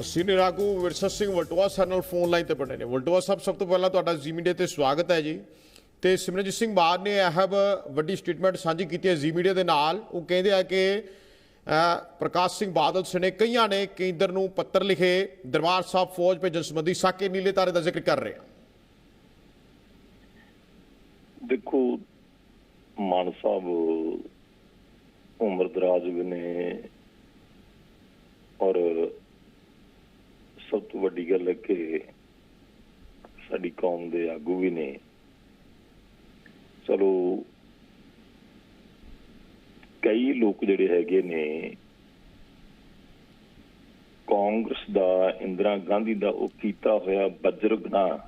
Senior ਆਗੂ ਵਿਰਸਾ ਸਿੰਘ ਵਲਟੋਆ ਸਾਡੇ ਨਾਲ ਫੋਨ ਲਾਈਨ ਤੇ ਬਣੇ ਨੇ। ਵਲਟੋਆ ਸਾਹਿਬ, ਸਭ ਤੋਂ ਪਹਿਲਾਂ ਤੁਹਾਡਾ ਜ਼ੀ ਮੀਡੀਆ ਤੇ ਸਵਾਗਤ ਹੈ ਜੀ। ਤੇ ਸਿਮਰਨਜੀਤ ਸਿੰਘ ਮਾਨ ਨੇ ਇਹ ਵੱਡੀ ਸਟੇਟਮੈਂਟ ਸਾਂਝੀ ਕੀਤੀ ਹੈ ਜ਼ੀ ਮੀਡੀਆ ਦੇ ਨਾਲ। ਉਹ ਕਹਿੰਦੇ ਆ ਕਿ ਪ੍ਰਕਾਸ਼ ਸਿੰਘ ਬਾਦਲ ਸਣੇ ਕਈਆਂ ਨੇ ਕੇਂਦਰ ਨੂੰ ਪੱਤਰ ਲਿਖੇ, ਦਰਬਾਰ ਸਾਹਿਬ ਫੌਜ ਭੇਜਣ ਸੰਬੰਧੀ ਸਾਕੇ ਨੀਲੇ ਤਾਰੇ ਦਾ ਜ਼ਿਕਰ ਕਰ ਰਹੇ ਆ। ਦੇਖੋ, ਮਾਨ ਸਾਹਿਬ, ਉਮਰ ਦਰਾਜ਼ ਵੀ ਨੇ ਔਰ ਸਭ ਤੋਂ ਵੱਡੀ ਗੱਲ ਹੈ ਕਿ ਸਾਡੀ ਕੌਮ ਦੇ ਆਗੂ ਵੀ ਨੇ। ਚਲੋ, ਕਈ ਲੋਕ ਜਿਹੜੇ ਹੈਗੇ ਨੇ, ਕਾਂਗਰਸ ਦਾ, ਇੰਦਰਾ ਗਾਂਧੀ ਦਾ ਉਹ ਕੀਤਾ ਹੋਇਆ ਬੱਜਰ ਗੁਨਾਹ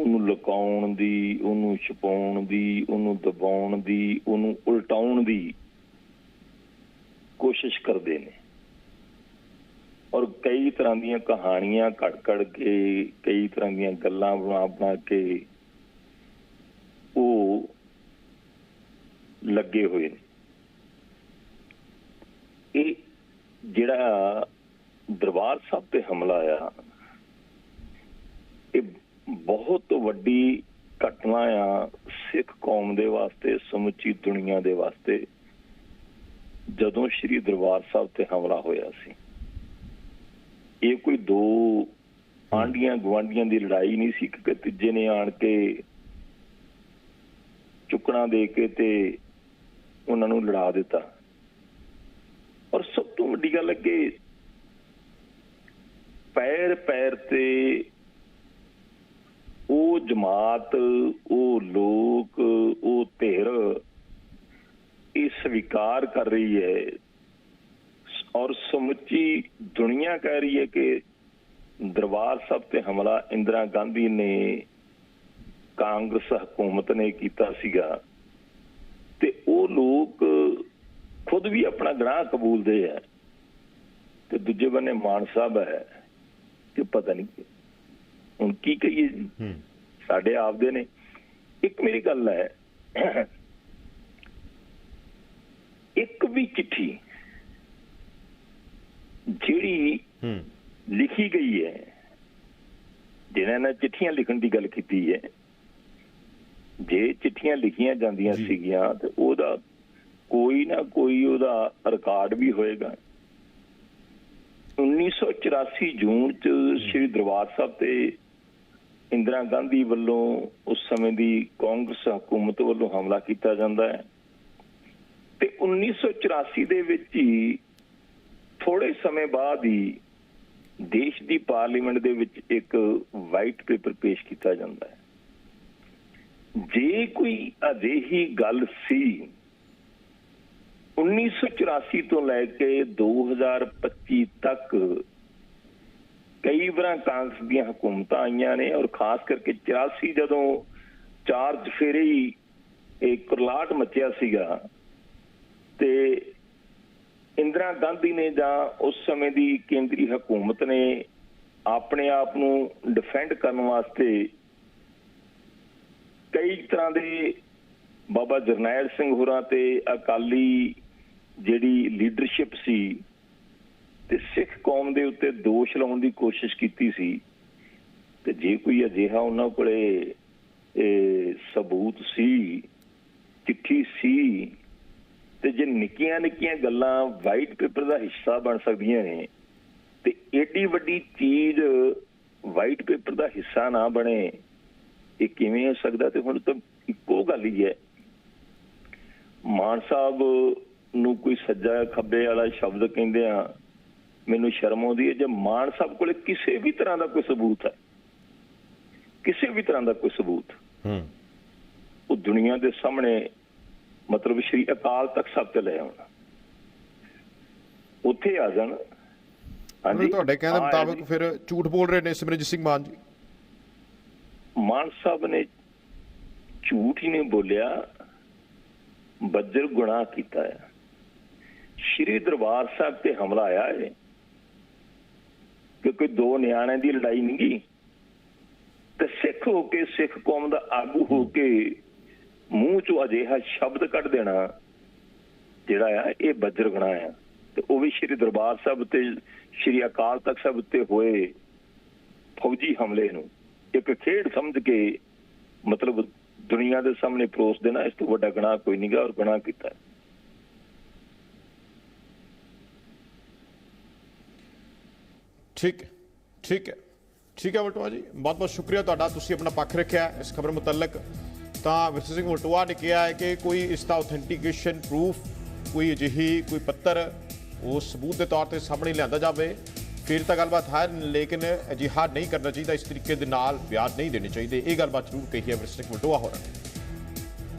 ਉਹਨੂੰ ਲੁਕਾਉਣ ਦੀ, ਉਹਨੂੰ ਛਪਾਉਣ ਦੀ, ਉਹਨੂੰ ਦਬਾਉਣ ਦੀ, ਉਹਨੂੰ ਉਲਟਾਉਣ ਦੀ ਕੋਸ਼ਿਸ਼ ਕਰਦੇ ਨੇ। ਔਰ ਕਈ ਤਰ੍ਹਾਂ ਦੀਆਂ ਕਹਾਣੀਆਂ ਘੜ ਘੜ ਕੇ, ਕਈ ਤਰ੍ਹਾਂ ਦੀਆਂ ਗੱਲਾਂ ਬਣਾ ਬਣਾ ਕੇ ਉਹ ਲੱਗੇ ਹੋਏ ਨੇ। ਇਹ ਜਿਹੜਾ ਦਰਬਾਰ ਸਾਹਿਬ ਤੇ ਹਮਲਾ ਆ, ਇਹ ਬਹੁਤ ਵੱਡੀ ਘਟਨਾ ਆ ਸਿੱਖ ਕੌਮ ਦੇ ਵਾਸਤੇ, ਸਮੁੱਚੀ ਦੁਨੀਆ ਦੇ ਵਾਸਤੇ, ਜਦੋਂ ਸ੍ਰੀ ਦਰਬਾਰ ਸਾਹਿਬ ਤੇ ਹਮਲਾ ਹੋਇਆ ਸੀ। ਇਹ ਕੋਈ ਦੋ ਆਂਡੀਆਂ ਗਵਾਂਡੀਆਂ ਦੀ ਲੜਾਈ ਨਹੀਂ ਸੀ ਕਿ ਤੀਜੇ ਨੇ ਆਣ ਕੇ ਚੁੱਕਣਾ ਦੇ ਕੇ ਤੇ ਉਹਨਾਂ ਨੂੰ ਲੜਾ ਦਿੱਤਾ। ਔਰ ਸਭ ਤੋਂ ਵੱਡੀ ਗੱਲ ਹੈ ਕਿ ਪੈਰ ਪੈਰ ਤੇ ਉਹ ਜਮਾਤ, ਉਹ ਲੋਕ, ਉਹ ਧਿਰ ਇਹ ਸਵੀਕਾਰ ਕਰ ਰਹੀ ਹੈ ਔਰ ਸਮੁੱਚੀ ਦੁਨੀਆ ਕਹਿ ਰਹੀ ਹੈ ਕਿ ਦਰਬਾਰ ਸਾਹਿਬ ਤੇ ਹਮਲਾ ਇੰਦਰਾ ਗਾਂਧੀ ਨੇ ਕਾਂਗਰਸ ਹਕੂਮਤ ਨੇ ਕੀਤਾ ਸੀਗਾ। ਤੇ ਉਹ ਲੋਕ ਖੁਦ ਵੀ ਆਪਣਾ ਗੁਨਾਹ ਕਬੂਲਦੇ ਆ ਤੇ ਦੂਜੇ ਬੰਨੇ ਮਾਨ ਸਾਹਿਬ ਹੈ ਕਿ ਪਤਾ ਨਹੀਂ ਹੁਣ ਕੀ ਕਹੀਏ ਸਾਡੇ ਆਪਦੇ ਨੇ। ਇੱਕ ਮੇਰੀ ਗੱਲ ਹੈ। ਇੱਕ ਵੀ ਚਿੱਠੀ ਜਿਹੜੀ ਲਿਖੀ ਗਈ ਹੈ ਜਿਨ੍ਹਾਂ ਨੇ ਚਿੱਠੀਆਂ ਲਿਖਣ ਦੀ ਗੱਲ ਕੀਤੀ ਹੈ ਜੇ ਚਿੱਠੀਆਂ ਲਿਖੀਆਂ ਜਾਂਦੀਆਂ। ਸੀਗੀਆਂ ਤੇ ਉਹਦਾ ਕੋਈ ਨਾ ਕੋਈ ਉਹਦਾ ਰਿਕਾਰਡ ਵੀ ਹੋਏਗਾ। 1984 ਜੂਨ ਚ ਸ੍ਰੀ ਦਰਬਾਰ ਸਾਹਿਬ ਤੇ ਇੰਦਰਾ ਗਾਂਧੀ ਵੱਲੋਂ ਉਸ ਸਮੇਂ ਦੀ ਕਾਂਗਰਸ ਹਕੂਮਤ ਵੱਲੋਂ ਹਮਲਾ ਕੀਤਾ ਜਾਂਦਾ ਹੈ। ਤੇ 1984 ਦੇ ਵਿੱਚ ਹੀ ਥੋੜੇ ਸਮੇਂ ਬਾਅਦ ਹੀ ਦੇਸ਼ ਦੀ ਪਾਰਲੀਮੈਂਟ ਦੇ ਵਿੱਚ ਇੱਕ ਵਾਈਟ ਪੇਪਰ ਪੇਸ਼ ਕੀਤਾ ਜਾਂਦਾ ਹੈ। ਜੇ ਕੋਈ ਅਜਿਹੀ ਗੱਲ ਸੀ 1984 ਤੋਂ ਲੈ ਕੇ 2025 ਤੱਕ ਕਈ ਵਾਰਾਂ ਕਾਂਗਰਸ ਦੀਆਂ ਹਕੂਮਤਾਂ ਆਈਆਂ ਨੇ ਔਰ ਖਾਸ ਕਰਕੇ 84 ਜਦੋਂ ਚਾਰ ਚਫੇਰੇ ਹੀ ਇਹ ਕੁਰਲਾਟ ਮਚਿਆ ਸੀਗਾ ਤੇ ਇੰਦਰਾ ਗਾਂਧੀ ਨੇ ਜਾਂ ਉਸ ਸਮੇਂ ਦੀ ਕੇਂਦਰੀ ਹਕੂਮਤ ਨੇ ਆਪਣੇ ਆਪ ਨੂੰ ਡਿਫੈਂਡ ਕਰਨ ਵਾਸਤੇ ਕਈ ਤਰ੍ਹਾਂ ਦੇ ਬਾਬਾ ਜਰਨੈਲ ਸਿੰਘ ਹੋਰਾਂ ਤੇ ਅਕਾਲੀ ਜਿਹੜੀ ਲੀਡਰਸ਼ਿਪ ਸੀ ਤੇ ਸਿੱਖ ਕੌਮ ਦੇ ਉੱਤੇ ਦੋਸ਼ ਲਾਉਣ ਦੀ ਕੋਸ਼ਿਸ਼ ਕੀਤੀ ਸੀ ਤੇ ਜੇ ਕੋਈ ਅਜਿਹਾ ਉਹਨਾਂ ਕੋਲੇ, ਇਹ ਸਬੂਤ ਸੀ, ਚਿੱਠੀ ਸੀ ਤੇ ਜੇ ਨਿੱਕੀਆਂ ਨਿੱਕੀਆਂ ਗੱਲਾਂ ਵਾਈਟ ਪੇਪਰ ਦਾ ਹਿੱਸਾ ਬਣ ਸਕਦੀਆਂ ਨੇ ਤੇ ਏਡੀ ਵੱਡੀ ਚੀਜ਼ ਵਾਈਟ ਪੇਪਰ ਦਾ ਹਿੱਸਾ ਨਾ ਬਣੇ ਇਹ ਕਿਵੇਂ ਹੋ ਸਕਦਾ? ਤੇ ਹੁਣ ਤਾਂ ਇੱਕੋ ਗੱਲ ਹੀ ਹੈ। ਮਾਨ ਸਾਹਿਬ ਨੂੰ ਕੋਈ ਸੱਜਾ ਖੱਬੇ ਵਾਲਾ ਸ਼ਬਦ ਕਹਿੰਦੇ ਆ ਮੈਨੂੰ ਸ਼ਰਮ ਆਉਂਦੀ ਹੈ। ਜੇ ਮਾਨ ਸਾਹਿਬ ਕੋਲੇ ਕਿਸੇ ਵੀ ਤਰ੍ਹਾਂ ਦਾ ਕੋਈ ਸਬੂਤ ਹੈ ਕਿਸੇ ਵੀ ਤਰ੍ਹਾਂ ਦਾ ਕੋਈ ਸਬੂਤ ਹੂੰ। ਉਹ ਦੁਨੀਆ ਦੇ ਸਾਹਮਣੇ ਮਤਲਬ ਸ਼੍ਰੀ ਅਕਾਲ ਤਖਤ ਸਾਹਿਬ ਤੇ ਲੈ ਆਉਣਾ ਉੱਥੇ ਆ ਜਾਣ। ਹਾਂਜੀ। ਤੁਹਾਡੇ ਕਹਿਣ ਦੇ ਮੁਤਾਬਕ। ਫਿਰ ਝੂਠ ਬੋਲ ਰਹੇ ਨੇ ਸਿਮਰਨਜੀਤ ਸਿੰਘ ਮਾਨ ਜੀ। ਮਾਨ ਸਾਹਿਬ ਨੇ ਝੂਠ ਹੀ ਨਹੀਂ ਬੋਲਿਆ। ਬੱਜਰ ਗੁਨਾਹ ਕੀਤਾ ਹੈ। ਸ਼੍ਰੀ ਦਰਬਾਰ ਸਾਹਿਬ ਤੇ ਹਮਲਾ ਆਇਆ ਹੈ। ਕਿ ਕੋਈ ਦੋ ਨਿਆਣਿਆਂ ਦੀ ਲੜਾਈ ਨਹੀਂ ਗਈ। ਤੇ ਸਿੱਖ ਹੋ ਕੇ ਸਿੱਖ ਕੌਮ ਦਾ ਆਗੂ ਹੋ। ਕੇ ਮੂੰਹ ਚੋਂ ਅਜਿਹਾ ਸ਼ਬਦ ਕੱਢ ਦੇਣਾ ਜਿਹੜਾ ਆ, ਇਹ ਬੱਜਰ ਗੁਨਾਹ ਆ। ਤੇ ਉਹ ਵੀ ਸ਼੍ਰੀ ਦਰਬਾਰ ਸਾਹਿਬ ਤੇ, ਸ਼੍ਰੀ ਅਕਾਲ ਤਖਤ ਸਾਹਿਬ ਤੇ ਹੋਏ ਫੌਜੀ ਹਮਲੇ ਨੂੰ ਇੱਕ ਖੇਡ ਸਮਝ ਕੇ ਮਤਲਬ ਦੁਨੀਆ ਦੇ ਸਾਹਮਣੇ ਪਰੋਸ ਦੇਣਾ, ਇਸ ਤੋਂ ਵੱਡਾ ਗੁਨਾਹ ਕੋਈ ਨਹੀਂਗਾ ਔਰ ਗੁਨਾਹ ਕੀਤਾ। ਠੀਕ ਹੈ ਠੀਕ ਹੈ ਠੀਕ ਹੈ ਵਟਵਾ ਜੀ। ਬਹੁਤ ਬਹੁਤ ਸ਼ੁਕਰੀਆ। ਤੁਹਾਡਾ ਤੁਸੀਂ ਆਪਣਾ ਪੱਖ ਰੱਖਿਆ। ਇਸ ਖਬਰ ਮੁਤਲਕ ਤਾਂ ਵਿਰਸੇ ਸਿੰਘ ਵਟਵਾ ਨੇ ਕਿਹਾ ਹੈ ਕਿ ਕੋਈ ਇਸ ਦਾ ਆਥੈਂਟੀਕੇਸ਼ਨ ਪ੍ਰੂਫ ਕੋਈ ਅਜਿਹੀ ਕੋਈ ਪੱਤਰ ਉਹ ਸਬੂਤ ਦੇ ਤੌਰ ਤੇ ਸਾਹਮਣੇ ਲਿਆਂਦਾ ਜਾਵੇ। ਫਿਰ ਤਾਂ ਗੱਲਬਾਤ ਹੈ, ਲੇਕਿਨ ਅਜਿਹਾ ਨਹੀਂ ਕਰਨਾ ਚਾਹੀਦਾ। ਇਸ ਤਰੀਕੇ ਦੇ ਨਾਲ ਬਿਆਨ ਨਹੀਂ ਦੇਣੇ ਚਾਹੀਦੇ। ਇਹ ਗੱਲਬਾਤ ਜ਼ਰੂਰ ਕਹੀ ਹੈ ਵਿਰਸੇ ਸਿੰਘ ਵਟਵਾ ਹੋਰਾਂ ਨੇ।